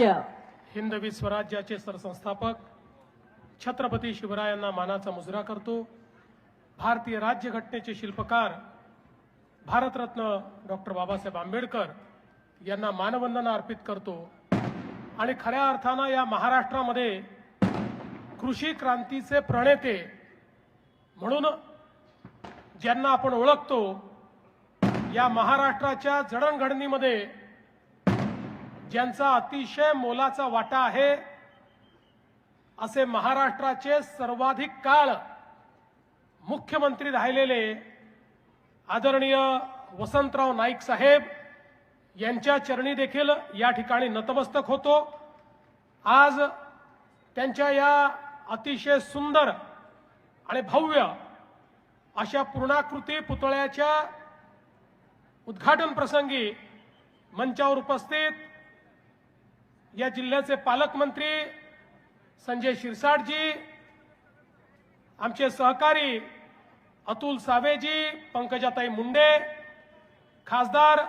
हिंदवी स्वराज्याचे सरसंस्थापक छत्रपती शिवरायांना मानाचा मुजरा करतो. भारतीय राज्यघटनेचे शिल्पकार भारतरत्न डॉक्टर बाबासाहेब आंबेडकर यांना मानवंदना अर्पित करतो. आणि खऱ्या अर्थानं या महाराष्ट्रामध्ये कृषी क्रांतीचे प्रणेते म्हणून ज्यांना आपण ओळखतो या महाराष्ट्राच्या जडणघडणीमध्ये ज्यांचा अतिशय मोलाचा वाटा आहे असे महाराष्ट्राचे सर्वाधिक काळ मुख्यमंत्री राहिलेले आदरणीय वसंतराव नाईक साहेब यांच्या चरणी देखील या ठिकाणी नतमस्तक होतो. आज त्यांच्या या अतिशय सुंदर आणि भव्य अशा पूर्णाकृती पुतळ्याच्या उद्घाटन प्रसंगी मंचावर उपस्थित या जिल्ह्याचे पालकमंत्री संजय शिरसाटजी आमचे सहकारी अतुल सावेजी पंकजाताई मुंडे खासदार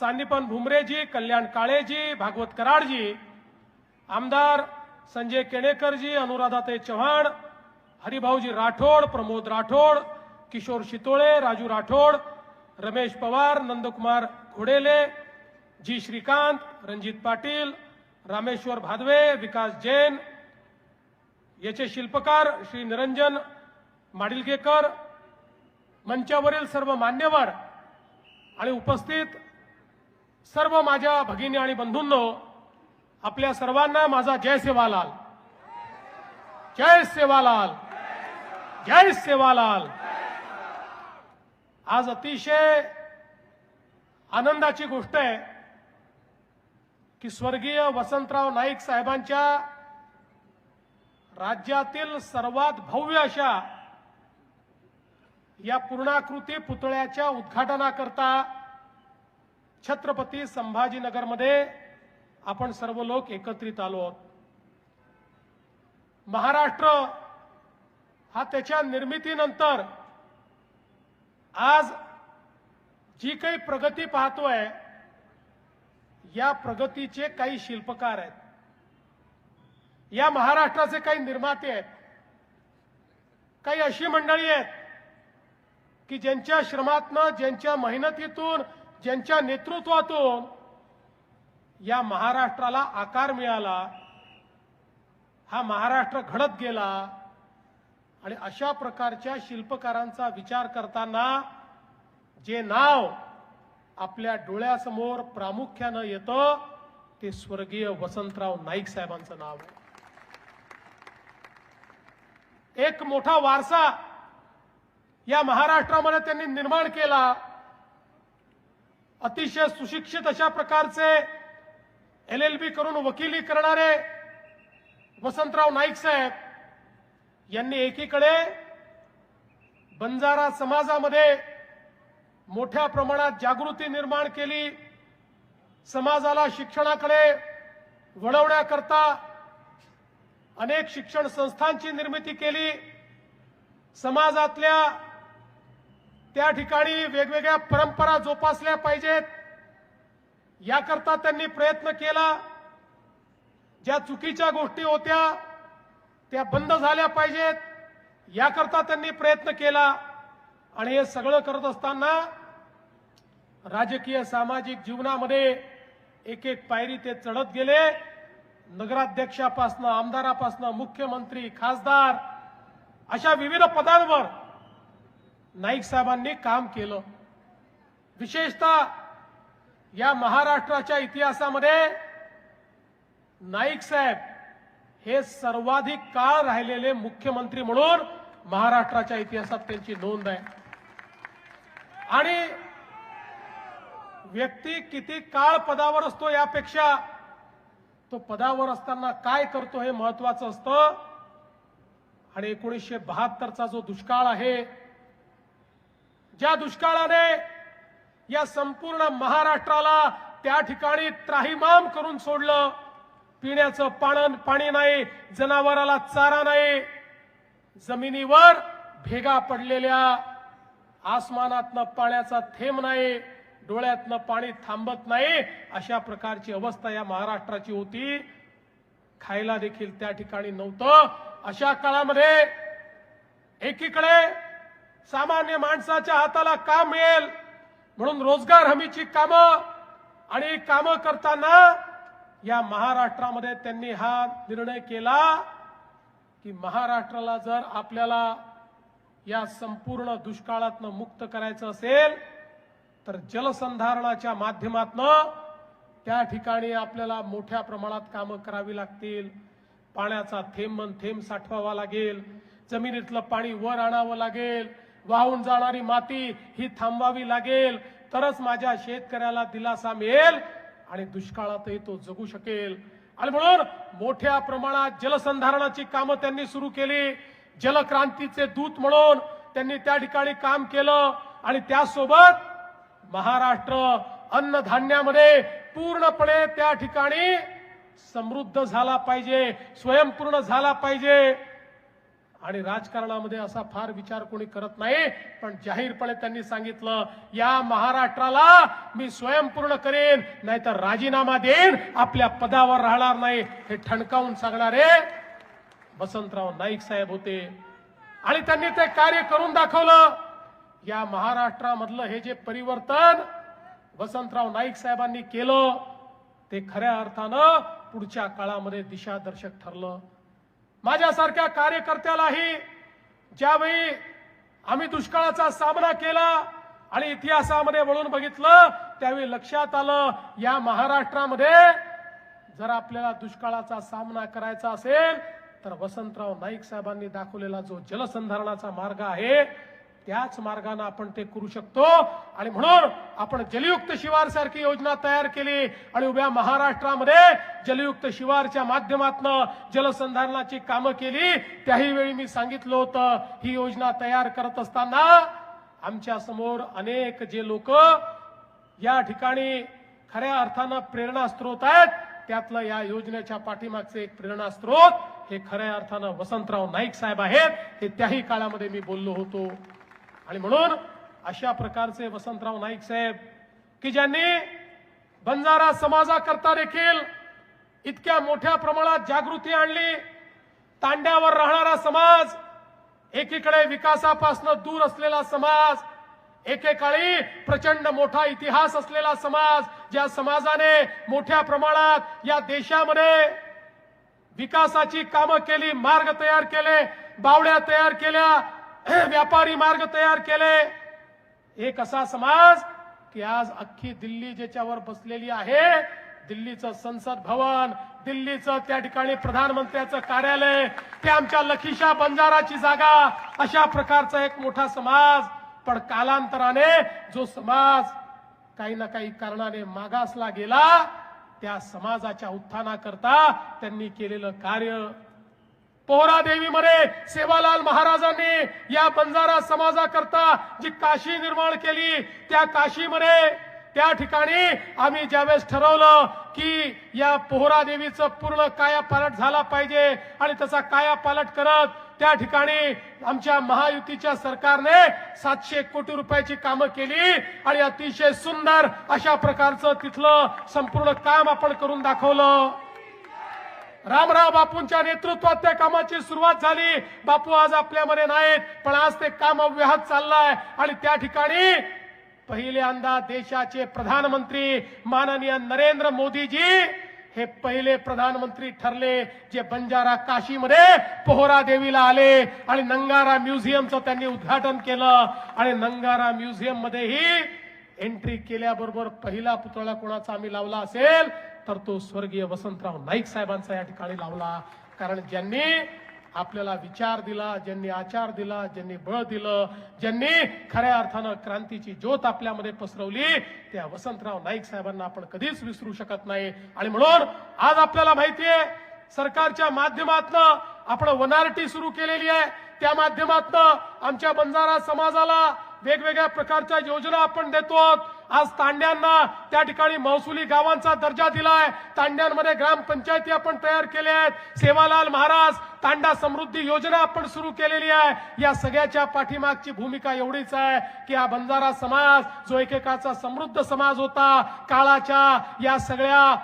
सानिपन भुमरेजी कल्याण काळेजी भागवत कराडजी आमदार संजय केणेकरजी अनुराधाताई चव्हाण हरिभाऊजी राठोड प्रमोद राठोड किशोर शितोळे राजू राठोड रमेश पवार नंदकुमार घोडेले जी श्रीकांत रणजित पाटील रामेश्वर भादवे विकास जैन याचे शिल्पकार श्री निरंजन माडिलगेकर मंचावरील सर्व मान्यवर आणि उपस्थित सर्व माझ्या भगिनी आणि बंधूंनो आपल्या सर्वांना माझा जय सेवालाल. जय सेवालाल. जय सेवालाल. आज अतिशय आनंदाची गोष्ट आहे. की स्वर्गीय वसंतराव नाईक साहेबांच्या राज्यातील सर्वात भव्य अशा या पूर्णाकृती पुतळ्याच्या उद्घाटनाकरता छत्रपती संभाजीनगरमध्ये आपण सर्व लोक एकत्रित आलो आहोत. महाराष्ट्र हा त्याच्या निर्मितीनंतर आज जी काही प्रगती पाहतोय या प्रगतीचे काही शिल्पकार आहेत. या महाराष्ट्राचे काही निर्माते आहेत. काही अशी मंडळी आहेत की ज्यांच्या श्रमातनं ज्यांच्या मेहनतीतून ज्यांच्या नेतृत्वातून या महाराष्ट्राला आकार मिळाला हा महाराष्ट्र घडत गेला आणि अशा प्रकारच्या शिल्पकारांचा विचार करताना जे नाव आपल्या डोळ्यासमोर प्रामुख्यानं येतं ते स्वर्गीय वसंतराव नाईक साहेबांचं नाव आहे. एक मोठा वारसा या महाराष्ट्रामध्ये त्यांनी निर्माण केला. अतिशय सुशिक्षित अशा प्रकारचे एल एल बी करून वकिली करणारे वसंतराव नाईक साहेब यांनी एकीकडे बंजारा समाजामध्ये मोठ्या प्रमाणात जागृती निर्माण केली. समाजाला शिक्षणाकडे वळवण्याकरता अनेक शिक्षण संस्थांची निर्मिती केली. समाजातल्या त्या ठिकाणी वेगवेगळ्या परंपरा जोपासल्या पाहिजेत. याकरता त्यांनी प्रयत्न केला. ज्या चुकीच्या गोष्टी होत्या त्या बंद झाल्या पाहिजेत. याकरता त्यांनी प्रयत्न केला. आणि हे सगळं करत असताना राजकीय सामाजिक जीवनामध्ये एक एक पायरी ते चढत गेले. नगराध्यक्षापासनं आमदारापासनं मुख्यमंत्री खासदार अशा विविध पदांवर नाईक साहेबांनी काम केलं. विशेषतः या महाराष्ट्राच्या इतिहासामध्ये नाईक साहेब हे सर्वाधिक काळ राहिलेले मुख्यमंत्री म्हणून महाराष्ट्राच्या इतिहासात त्यांची नोंद आहे. आणि व्यक्ती किती काळ पदावर असतो यापेक्षा तो पदावर असताना काय करतो हे महत्वाचं असतं. आणि एकोणीसशे बहात्तरचा जो दुष्काळ आहे ज्या दुष्काळाने या संपूर्ण महाराष्ट्राला त्या ठिकाणी त्राहीमाम करून सोडलं. पिण्याचं पाण पाणी नाही जनावराला चारा नाही. जमिनीवर भेगा पडलेल्या आसमानातनं पाण्याचा थेंब नाही डोळ्यातनं पाणी थांबत नाही अशा प्रकारची अवस्था या महाराष्ट्राची होती. खायला देखील त्या ठिकाणी नव्हतं. अशा काळामध्ये एकीकडे सामान्य माणसाच्या हाताला काम मिळेल म्हणून रोजगार हमीची कामं आणि कामं करताना या महाराष्ट्रामध्ये त्यांनी हा निर्णय केला की महाराष्ट्राला जर आपल्याला या संपूर्ण दुष्काळातनं मुक्त करायचं असेल तर जलसंधारणाच्या माध्यमातनं त्या ठिकाणी आपल्याला मोठ्या प्रमाणात कामं करावी लागतील. पाण्याचा थेंब मन थेंब साठवावा लागेल. जमिनीतलं पाणी वर आणावं लागेल. वाहून जाणारी माती ही थांबवावी लागेल. तरच माझ्या शेतकऱ्याला दिलासा मिळेल आणि दुष्काळातही तो जगू शकेल. आणि म्हणून मोठ्या प्रमाणात जलसंधारणाची कामं त्यांनी सुरू केली. जलक्रांतीचे दूत म्हणून त्यांनी त्या ठिकाणी काम केलं आणि त्यासोबत महाराष्ट्र अन्नधान्यामध्ये पूर्णपणे त्या ठिकाणी समृद्ध झाला पाहिजे स्वयंपूर्ण झाला पाहिजे. आणि राजकारणामध्ये असा फार विचार कोणी करत नाही पण जाहीरपणे त्यांनी सांगितलं या महाराष्ट्राला मी स्वयंपूर्ण करेन नाहीतर राजीनामा देईन आपल्या पदावर राहणार नाही हे ठणकावून सांगणारे वसंतराव नाईक साहेब होते. आणि त्यांनी ते कार्य करून दाखवलं. या महाराष्ट्रामधलं हे जे परिवर्तन वसंतराव नाईक साहेबांनी केलं ते खऱ्या अर्थानं पुढच्या काळामध्ये दिशादर्शक ठरलं. माझ्यासारख्या कार्यकर्त्यालाही ज्यावेळी आम्ही दुष्काळाचा सामना केला आणि इतिहासामध्ये वळून बघितलं त्यावेळी लक्षात आलं या महाराष्ट्रामध्ये जर आपल्याला दुष्काळाचा सामना करायचा असेल तर वसंतराव नाईक साहेबांनी दाखवलेला जो जलसंधारणाचा मार्ग आहे त्याच मार्गाने आपण ते करू शकतो. आणि म्हणून आपण जलयुक्त शिवार सारखी योजना तयार केली आणि उभ्या महाराष्ट्रामध्ये जलयुक्त शिवारच्या माध्यमातून जलसंधारणाची कामं केली. त्याही वेळी मी सांगितलं होतं ही योजना तयार करत असताना आमच्यासमोर अनेक जे लोक या ठिकाणी खऱ्या अर्थानं प्रेरणा स्रोत आहेत. त्यातलं या योजनेच्या पाठीमागचे एक प्रेरणा स्त्रोत हे खऱ्या अर्थानं वसंतराव नाईक साहेब आहेत हे त्याही काळामध्ये मी बोललो होतो. आणि म्हणून अशा प्रकारचे वसंतराव नाईक साहेब की ज्यांनी बंजारा समाजाकरता देखील इतक्या मोठ्या प्रमाणात जागृती आणली तांड्यावर राहणारा समाज एकीकडे विकासापासून दूर असलेला समाज एकेकाळी प्रचंड मोठा इतिहास असलेला समाज ज्या समाजाने मोठ्या प्रमाणात या देशामध्ये विकासाची कामं केली मार्ग तयार केले बावड्या तयार केल्या व्यापारी मार्ग तयार केले. एक असा समाज की आज अख्खी दिल्ली ज्याच्यावर बसलेली आहे दिल्लीचं संसद भवन दिल्लीचं त्या ठिकाणी प्रधानमंत्र्याचं कार्यालय ते आमच्या लखीशा बंजाराची जागा अशा प्रकारचा एक मोठा समाज. पण कालांतराने जो समाज काही ना काही कारणाने मागासला गेला त्या समाजाच्या उत्थानाकरता त्यांनी केलेलं कार्य. पोहरादेवीमध्ये सेवालाल महाराजांनी या बंजारा समाजाकरता जी काशी निर्माण केली त्या काशीमध्ये त्या ठिकाणी आम्ही ज्यावेळेस ठरवलं की या पोहरा देवीचं पूर्ण कायापालट झाला पाहिजे आणि तसा कायापालट करत त्या ठिकाणी आमच्या महायुतीच्या सरकारने सातशे कोटी रुपयाची कामं केली आणि अतिशय सुंदर अशा प्रकारचं तिथलं संपूर्ण काम आपण करून दाखवलं. रामराव बापूंच्या नेतृत्वात त्या कामाची सुरुवात झाली. बापू आज आपल्यामध्ये नाहीत पण आज ते काम अव्याहत चाललंय आणि त्या ठिकाणी पहिल्यांदा देशाचे प्रधानमंत्री माननीय नरेंद्र मोदीजी हे पहिले प्रधानमंत्री ठरले जे बंजारा काशीमध्ये पोहरा देवीला आले आणि नंगारा म्युझियमचं त्यांनी उद्घाटन केलं. आणि नंगारा म्युझियम मध्येही एंट्री केल्याबरोबर पहिला पुतळा कोणाचा आम्ही लावला असेल तर तो स्वर्गीय वसंतराव नाईक साहेबांचा या ठिकाणी लावला. कारण ज्यांनी आपल्याला विचार दिला ज्यांनी आचार दिला ज्यांनी बळ दिलं ज्यांनी खऱ्या अर्थानं क्रांतीची ज्योत आपल्यामध्ये पसरवली त्या वसंतराव नाईक साहेबांना आपण कधीच विसरू शकत नाही. आणि म्हणून आज आपल्याला माहितीये सरकारच्या माध्यमातनं आपण वनारटी सुरू केलेली आहे. त्या माध्यमातनं आमच्या बंजारा समाजाला वेगवेगळ्या प्रकारच्या योजना आपण देतो आज तांड्यांना त्या ठिकाणी महसुली गावांचा दर्जा दिलाय. तांड्यांमध्ये ग्रामपंचायती आपण तयार केल्या आहेत. सेवालाल महाराज तांडा समृद्धी योजना आपण सुरू केलेली आहे. या सगळ्याच्या पाठीमागची भूमिका एवढीच आहे की हा बंजारा समाज जो एकेकाचा समृद्ध समाज होता काळाच्या या सगळ्या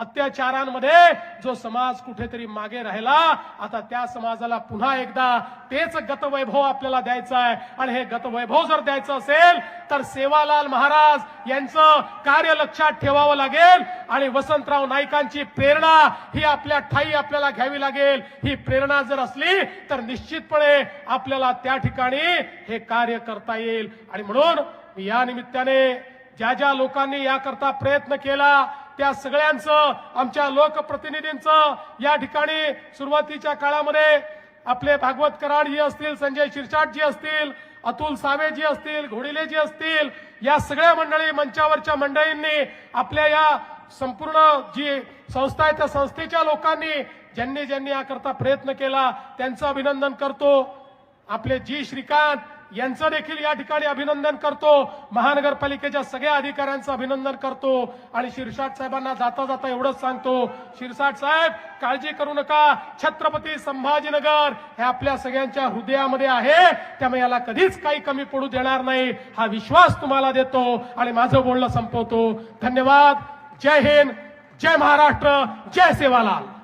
अत्याचारांमध्ये जो समाज कुठेतरी मागे राहिला आता त्या समाजाला पुन्हा एकदा तेच गतवैभव आपल्याला द्यायचं आहे. आणि हे गतवैभव जर द्यायचं असेल तर सेवालाल महाराज यांचं कार्य लक्षात ठेवावं लागेल. आणि वसंतराव नाईकांची प्रेरणा ही आपल्या ठाई आपल्याला घ्यावी लागेल. ही प्रेरणा जर असली तर निश्चितपणे आपल्याला त्या ठिकाणी हे कार्य करता येईल. आणि म्हणून या निमित्ताने ज्या ज्या लोकांनी याकरता प्रयत्न केला त्या सगळ्यांचं आमच्या लोकप्रतिनिधींचं या ठिकाणी सुरुवातीच्या काळामध्ये आपले भागवत कराड जी असतील संजय शिरसाट जी असतील अतुल सावे जी असतील घोडिले जी असतील या सगळ्या मंडळी मंचावरच्या मंडळींनी आपल्या या संपूर्ण जी संस्था आहे त्या संस्थेच्या लोकांनी ज्यांनी ज्यांनी याकरता प्रयत्न केला त्यांचं अभिनंदन करतो. आपले जी श्रीकांत यांचं देखील या ठिकाणी अभिनंदन करतो. महानगरपालिकेच्या सगळ्या अधिकाऱ्यांचं अभिनंदन करतो. आणि शिरसाट साहेबांना जाता जाता एवढंच सांगतो. शिरसाट साहेब काळजी करू नका. छत्रपती संभाजीनगर हे आपल्या सगळ्यांच्या हृदयामध्ये आहे. त्यामुळे याला कधीच काही कमी पडू देणार नाही. हा विश्वास तुम्हाला देतो. आणि माझं बोलणं संपवतो. धन्यवाद. जय हिंद. जय महाराष्ट्र. जय सेवालाल.